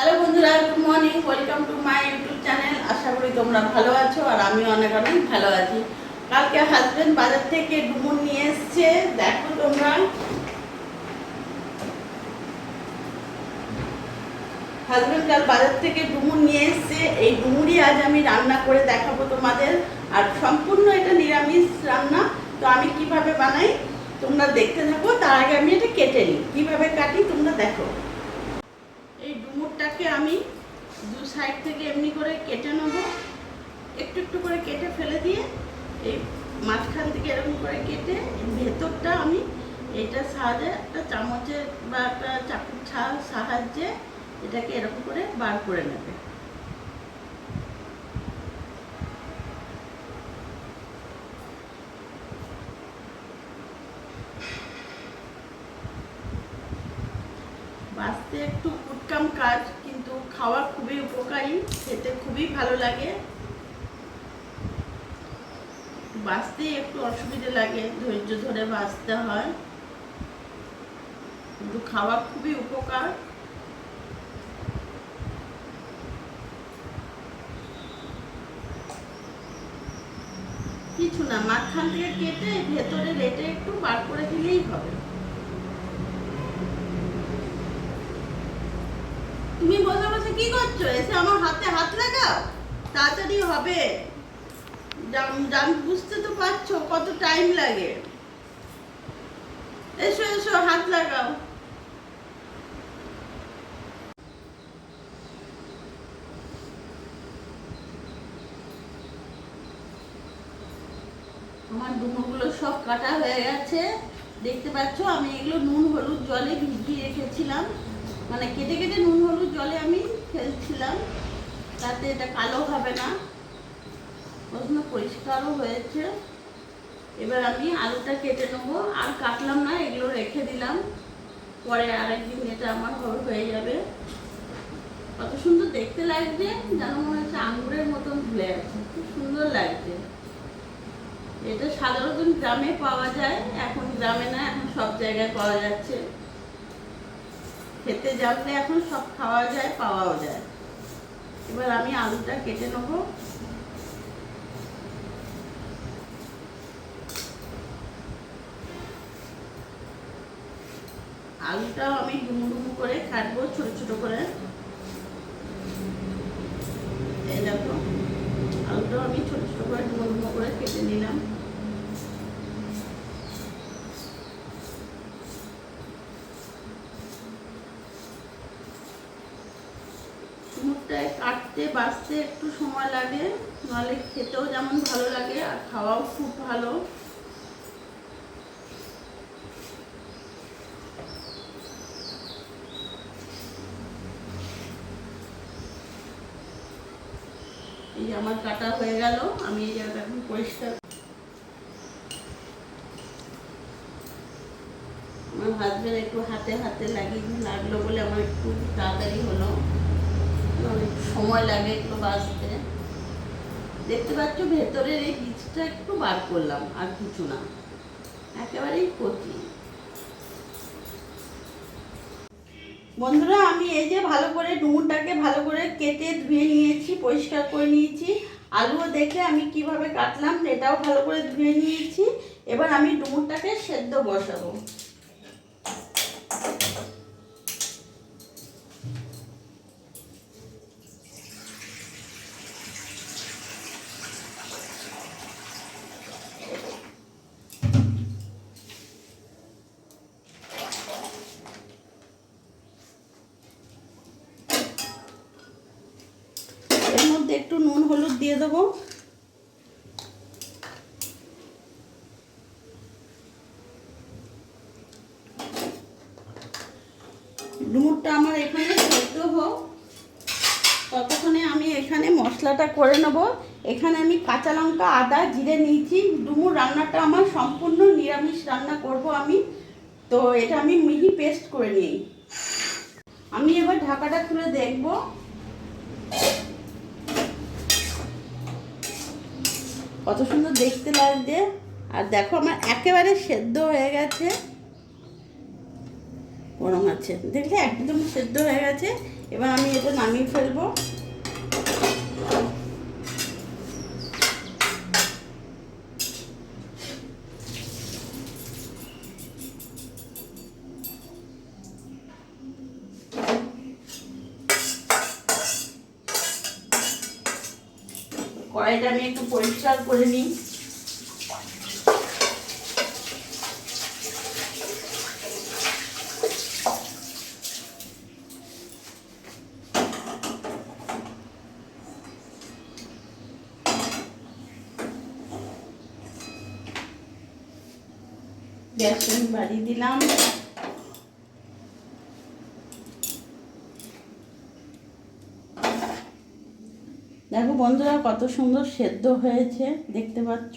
Hello বন্ধুরা good morning welcome to my YouTube channel আশা করি তোমরা ভালো আছো আর আমি অনেক অনেক ভালো আছি। কালকে হাজবেন্ড বাজার থেকে ডুমুর নিয়ে এসছে। দেখো তোমরা। হাজবেন্ড কাল বাজার থেকে ডুমুর নিয়ে এসছে। এই ডুমুরই আজ আমি রান্না করে দেখাবো তোমাদের। আর সম্পূর্ণ এটা নিরামিষ রান্না। তো আমি কীভাবে বানাই, তোমরা দেখতে থাকো। তার আগে আমি এটা কেটে নিই। কীভাবে কাটি, তোমরা দেখো। ডুমুরটাকে আমি দু সাইড থেকে এমনি করে কেটে নেব। একটু একটু করে কেটে ফেলে দিয়ে এই মাঝখান থেকে এরকম করে কেটে ভেতরটা আমি এইটার সাহায্যে একটা চামচের বা একটা চাকুর সাহায্যে এটাকে এরকম করে বার করে নেবে। বাঁচতে একটু কুটকাম কাজ উপকারী খেতে খুবই ভালো লাগে। বাঁচতে একটু অসুবিধা লাগে, ধৈর্য ধরে বাঁচতে হয়। কিন্তু খাওয়া খুবই উপকার। কিছু না, মাঝখান থেকে কেটে ভেতরে রেটে একটু বার করে দিলেই হবে। কি করছ? এসে আমার হাতে হাত লাগাও। তাড়াতাড়ি হবে। বুঝতে তো পারছ কত টাইম লাগে। এসো এসো, হাত লাগাও। আমার ডুমোগুলো সব কাটা হয়ে গেছে। দেখতে পাচ্ছ, আমি এগুলো নুন হলুদ জলে ভিজিয়ে রেখেছিলাম। মানে কেটে কেটে নুন হলুদ জলে আমি ফেলছিলাম তাতে এটা কালো হবে না। প্রশ্ন পরিষ্কারও হয়েছে। এবার আমি আলুটা কেটে নেব। আর কাটলাম না, এগুলো রেখে দিলাম। পরে আরেকদিন এটা আমার হয়ে- হয়ে যাবে। কত সুন্দর দেখতে লাগছে, যেন মনে হচ্ছে আঙ্গুরের মতন ভুলে আছে। খুব সুন্দর লাগছে। এটা সাধারণত গ্রামে পাওয়া যায়, এখন গ্রামে না, এখন সব জায়গায় পাওয়া যাচ্ছে। খেতে জানলে এখন, সব খাওয়া যায়, পাওয়াও যায়। এবার আমি আলুটা কেটে নেব। আলুটাও আমি ডুমু ডুমু করে কাটবো, ছোট ছোট করে। এই দেখো, আলুটাও আমি ছোট ছোট করে ডুমো করে কেটে নিলাম। কাটতে বাছতে একটু সময় লাগে, নাহলে খেতেও যেমন ভালো লাগে আর খাওয়াও খুব ভালো। এই আমার কাটা হয়ে গেল, আমি এই জায়গাটা এখন পরিষ্কার আমার হাজবেন্ড একটু হাতে হাতে লাগিয়ে লাগল বলে আমার একটু তাড়াতাড়ি হলো। সময় লাগে একটু বাঁচতে। দেখতে পাচ্ছ ভেতরের এই বীজটা একটু বার করলাম, আর কিছু না। একেবারেই কচি। বন্ধুরা, আমি এই যে ভালো করে ডুমুরটাকে ভালো করে কেটে ধুয়ে নিয়েছি, পরিষ্কার করে নিয়েছি। আলুও দেখে আমি কীভাবে কাটলাম এটাও ভালো করে ধুয়ে নিয়েছি। এবার আমি ডুমুরটাকে সেদ্ধ বসাবো এর মধ্যে একটু নুন হলুদ দিয়ে দেবো। ডুমুরটা আমার এখানে সেদ্ধ হোক। ততক্ষণে আমি এখানে মশলাটা করে নেব। এখানে আমি কাঁচা লঙ্কা, আদা, জিরে নিয়েছি। ডুমুর রান্নাটা আমার সম্পূর্ণ নিরামিষ রান্না করব আমি। তো এটা আমি মিহি পেস্ট করে নিই। আমি এবার ঢাকাটা খুলে দেখব। কত সুন্দর দেখতে লাগছে। আর দেখো আমার একেবারে সেদ্ধ হয়ে গেছে। গরম আছে। দেখলে একদম সেদ্ধ হয়ে গেছে। এবার আমি এটা নামিয়ে ফেলব কড়াইটা আমি একটু পরিষ্কার করে নিই। গ্যাস বাড়িয়ে দিলাম। দেখো বন্ধুরা, কত সুন্দর সেদ্ধ হয়েছে, দেখতে পাচ্ছ?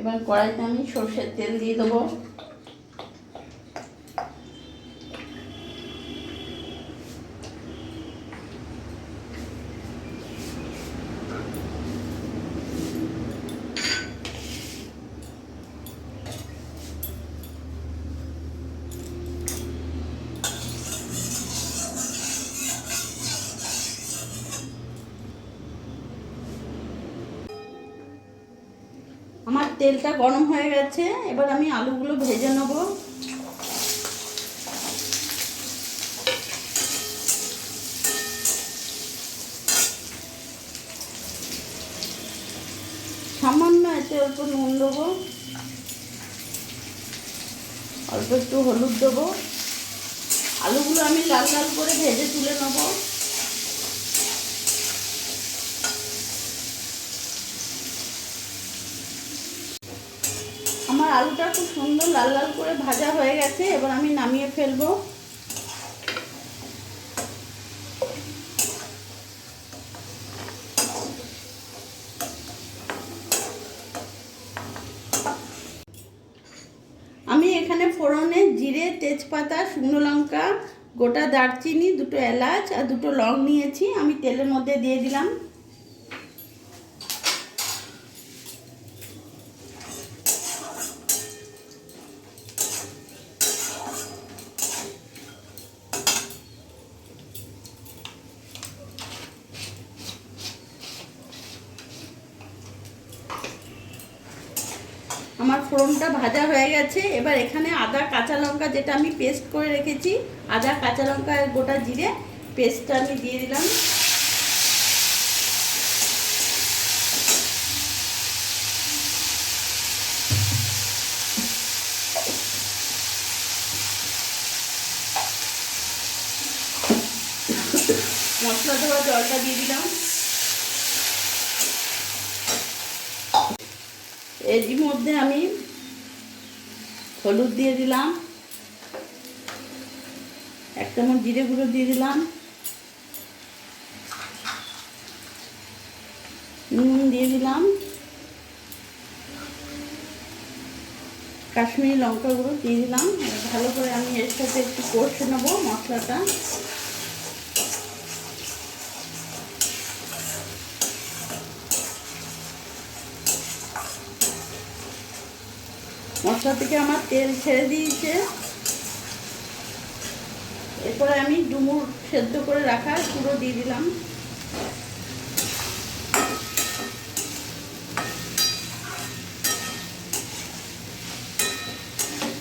এবার কড়াইতে আমি সর্ষের তেল দিয়ে দেবো আমার তেলটা গরম হয়ে গেছে, এবার আমি আলুগুলো ভেজে নেব। সামান্য এতে অল্প নুন দেবো। অল্প একটু হলুদ দেবো। আলুগুলো আমি লাল লাল করে ভেজে তুলে নেব। আলুটা খুব সুন্দর লাল লাল করে ভাজা হয়ে গেছে, এবার আমি নামিয়ে ফেলব। আমি এখানে ফোড়নে জিরে, তেজপাতা, শুকনো লঙ্কা, গোটা দারচিনি, দুটো এলাচ আর দুটো লং নিয়েছি। আমি তেলের মধ্যে দিয়ে দিলাম। আমার ফোড়নটা ভাজা হয়ে গেছে। এবার এখানে আদা, কাঁচা লঙ্কা যেটা আমি পেস্ট করে রেখেছি, আদা, কাঁচা লঙ্কা গোটা জিরে পেস্টটা আমি দিয়ে দিলাম। মশলা ধোয়া জলটা দিয়ে দিলাম। এরই মধ্যে আমি হলুদ দিয়ে দিলাম, এক চামচ জিরে গুঁড়ো দিয়ে দিলাম, নুন দিয়ে দিলাম, কাশ্মীরি লঙ্কা গুঁড়ো দিয়ে দিলাম। ভালো করে আমি এর সাথে একটু কষে নেব মশলাটা। মশলা থেকে আমার তেল ছেড়ে দিয়েছে। এরপরে আমি ডুমুর সেদ্ধ করে রাখা পুরো দিয়ে দিলাম।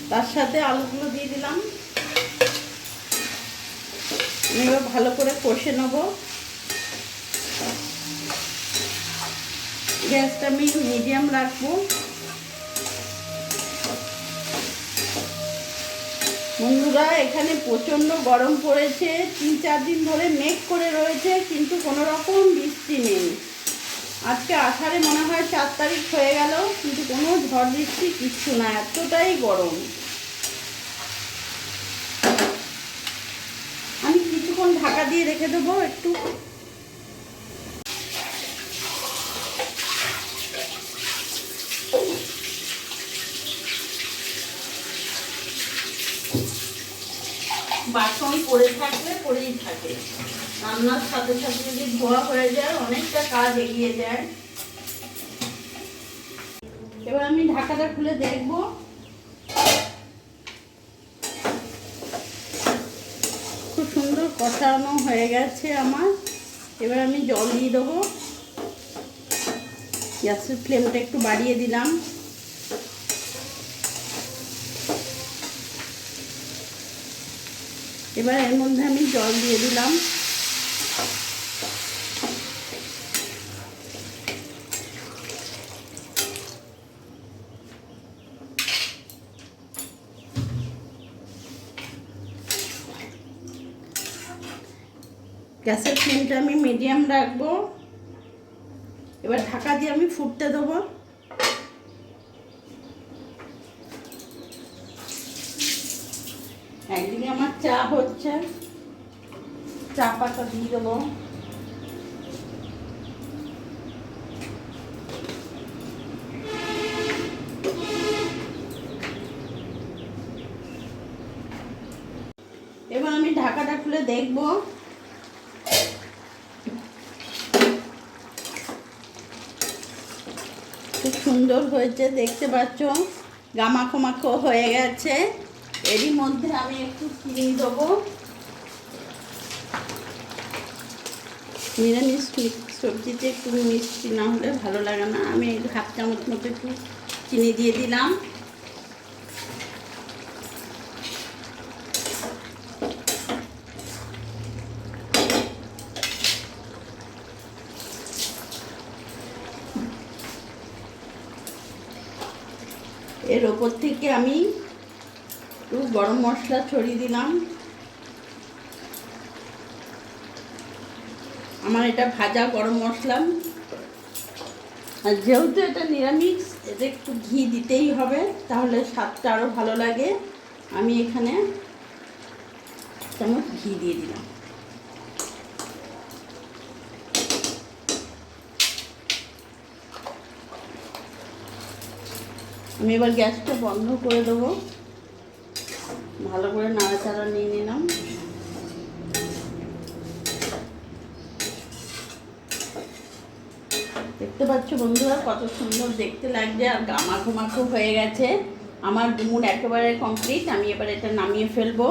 তার সাথে আলুগুলো দিয়ে দিলাম। এবার ভালো করে কষে নেব। গ্যাসটা আমি মিডিয়াম রাখব। বন্ধুরা, এখানে প্রচণ্ড গরম পড়েছে। তিন চার দিন ধরে মেঘ করে রয়েছে, কিন্তু কোনো রকম বৃষ্টি নেই। আজকে আষাঢ়ে মনে হয় চার তারিখ হয়ে গেল, কিন্তু কোনো ঝড় বৃষ্টি কিচ্ছু না, এতটাই গরম। আমি কিছুক্ষণ ঢাকা দিয়ে রেখে দেবো একটু। বাসন পড়ে থাকলে পড়েই থাকে। রান্নার সাথে সাথে যদি ধোয়া হয়ে যায়, অনেকটা কাজ এগিয়ে যায়। এবার আমি ঢাকাটা খুলে দেখব। খুব সুন্দর কষানো হয়ে গেছে আমার। এবার আমি জল দিয়ে দেবো। গ্যাসের ফ্লেমটা একটু বাড়িয়ে দিলাম। এবার এর মধ্যে আমি জল দিয়ে দিলাম। গ্যাসের ফ্লেমটা আমি মিডিয়াম রাখব। এবার ঢাকা দিয়ে আমি ফুটতে দেবো। আমার চা হচ্ছে। চা পাতা দিয়ে দেবো। এবার আমি ঢাকাটা খুলে দেখব। খুব সুন্দর হয়েছে, দেখতে পাচ্ছ? গামাখো মাখো হয়ে গেছে। এরই মধ্যে আমি একটু চিনি দেবো। নিরামিষ সবজিতে একটু মিষ্টি না হলে ভালো লাগে না। আমি হাফ চামচ মতো একটু চিনি দিয়ে দিলাম। এর ওপর থেকে আমি একটু গরম মশলা ছড়িয়ে দিলাম। আমার এটা ভাজা গরম মশলা। আর যেহেতু এটা নিরামিষ, এতে একটু ঘি দিতেই হবে, তাহলে স্বাদটা আরও ভালো লাগে। আমি এখানে চামচ ঘি দিয়ে দিলাম। আমি এবার গ্যাসটা বন্ধ করে দেবো। ভালো করে নাড়াচাড়া নিয়ে নিলাম। দেখতে পাচ্ছ বন্ধুরা, কত সুন্দর দেখতে লাগছে আর গামাখো মাখো হয়ে গেছে। আমার ডুমুর একেবারে কমপ্লিট আমি এবার এটা নামিয়ে ফেলব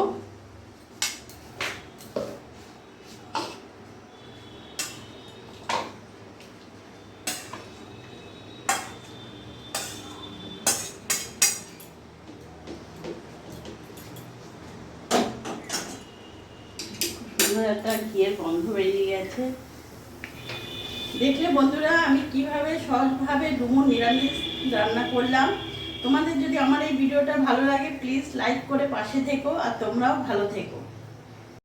সুন্দর একটা ঘিয়ের বেরিয়ে গেছে। দেখলে বন্ধুরা, আমি কীভাবে সহজভাবে ডুমো নিরামিষ রান্না করলাম। তোমাদের যদি আমার এই ভিডিওটা ভালো লাগে প্লিজ লাইক করে পাশে থেকো, আর তোমরাও ভালো থেকো।